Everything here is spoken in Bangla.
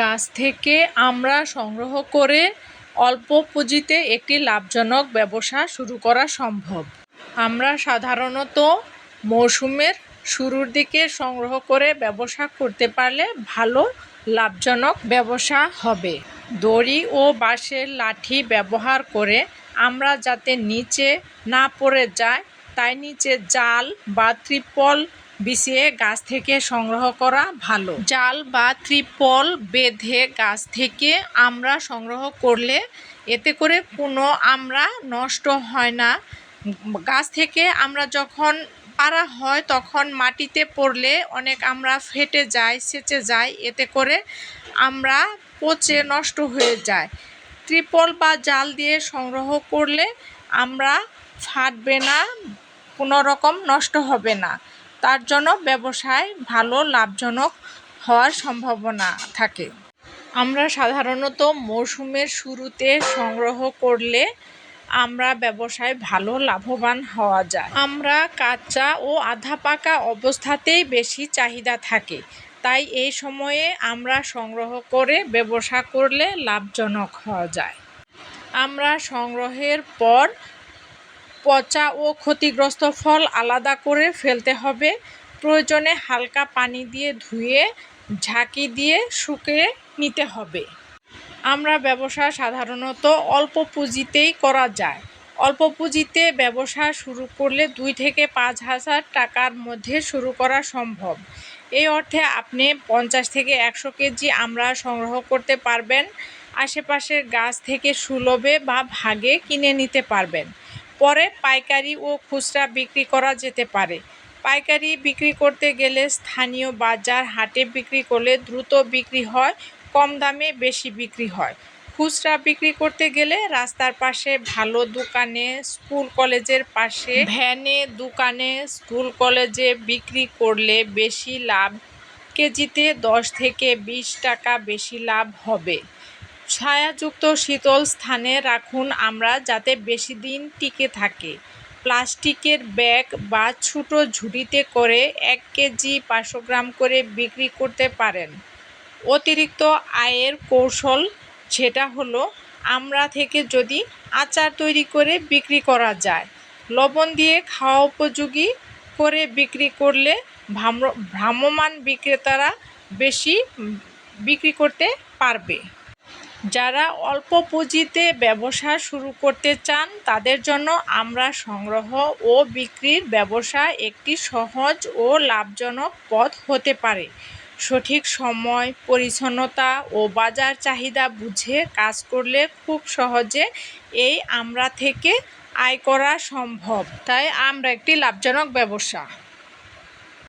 গাছ থেকে আমরা সংগ্রহ করে অল্প পুঁজিতে একটি লাভজনক ব্যবসা শুরু করা সম্ভব। আমরা সাধারণত মৌসুমের শুরুর দিকে সংগ্রহ করে ব্যবসা করতে পারলে ভালো লাভজনক ব্যবসা হবে। দড়ি ও বাঁশের লাঠি ব্যবহার করে আমরা যাতে নিচে না পড়ে যায়, তাই নিচে জাল বা ত্রিপল বিছিয়ে গাছ থেকে সংগ্রহ করা ভালো। জাল বা ত্রিপল বেঁধে গাছ থেকে আমরা সংগ্রহ করলে এতে করে কোনো আমরা নষ্ট হয় না। গাছ থেকে আমরা যখন পারা হয় তখন মাটিতে পড়লে অনেক আমরা ফেটে যায়, সেচে যায়, এতে করে আমরা পচে নষ্ট হয়ে যায়। ত্রিপল বা জাল দিয়ে সংগ্রহ করলে আমরা ফাটবে না, কোনো রকম নষ্ট হবে না। তার জন্য ব্যবসায় ভালো লাভজনক হওয়ার সম্ভাবনা থাকে। আমরা সাধারণত মৌসুমের শুরুতে সংগ্রহ করলে আমরা ব্যবসায় ভালো লাভবান হওয়া যায়। আমরা কাঁচা ও আধা পাকা অবস্থাতেই বেশি চাহিদা থাকে। তাই এই সময়ে আমরা সংগ্রহ করে ব্যবসা করলে লাভজনক হওয়া যায়। আমরা সংগ্রহের পর পচা ও ক্ষতিগ্রস্ত ফল আলাদা করে ফেলতে হবে। প্রয়োজনে হালকা পানি দিয়ে ধুয়ে, ঝাঁকি দিয়ে শুকিয়ে নিতে হবে। আমরা ব্যবসা সাধারণত অল্প পুঁজিতেই করা যায়। অল্প পুঁজিতে ব্যবসা শুরু করলে দুই থেকে পাঁচ হাজার টাকার মধ্যে শুরু করা সম্ভব। এই অর্থে আপনি পঞ্চাশ থেকে একশো কেজি আমরা সংগ্রহ করতে পারবেন। আশেপাশের গাছ থেকে সুলভে বা ভাগে কিনে নিতে পারবেন। পরে পাইকারি ও খুচরা বিক্রি করা যেতে পারে। পাইকারি বিক্রি করতে গেলে স্থানীয় বাজার হাটে বিক্রি করলে দ্রুত বিক্রি হয়, কম দামে বেশি বিক্রি হয়। খুচরা বিক্রি করতে গেলে রাস্তার পাশে ভালো দোকানে, স্কুল কলেজের পাশে, ভ্যানে দোকানে, স্কুল কলেজে বিক্রি করলে বেশি লাভ, কেজিতে দশ থেকে বিশ টাকা বেশি লাভ হবে। ছায়াযুক্ত শীতল স্থানে রাখুন আমরা যাতে বেশি দিন টিকে থাকে। প্লাস্টিকের ব্যাগ বা ছোটো ঝুড়িতে করে এক কেজি পাঁচশো গ্রাম করে বিক্রি করতে পারেন। অতিরিক্ত আয়ের কৌশল সেটা হলো, আমরা থেকে যদি আচার তৈরি করে বিক্রি করা যায়, লবণ দিয়ে খাওয়া উপযোগী করে বিক্রি করলে ভ্রাম্য- ভ্রাম্যমাণ বিক্রেতারা বেশি বিক্রি করতে পারবে। যারা অল্প পুঁজিতে ব্যবসা শুরু করতে চান, তাদের জন্য আমরা সংগ্রহ ও বিক্রির ব্যবসা একটি সহজ ও লাভজনক পথ হতে পারে। সঠিক সময়, পরিচ্ছন্নতা ও বাজার চাহিদা বুঝে কাজ করলে খুব সহজে এই আমরা থেকে আয় করা সম্ভব। তাই আমরা একটি লাভজনক ব্যবসা।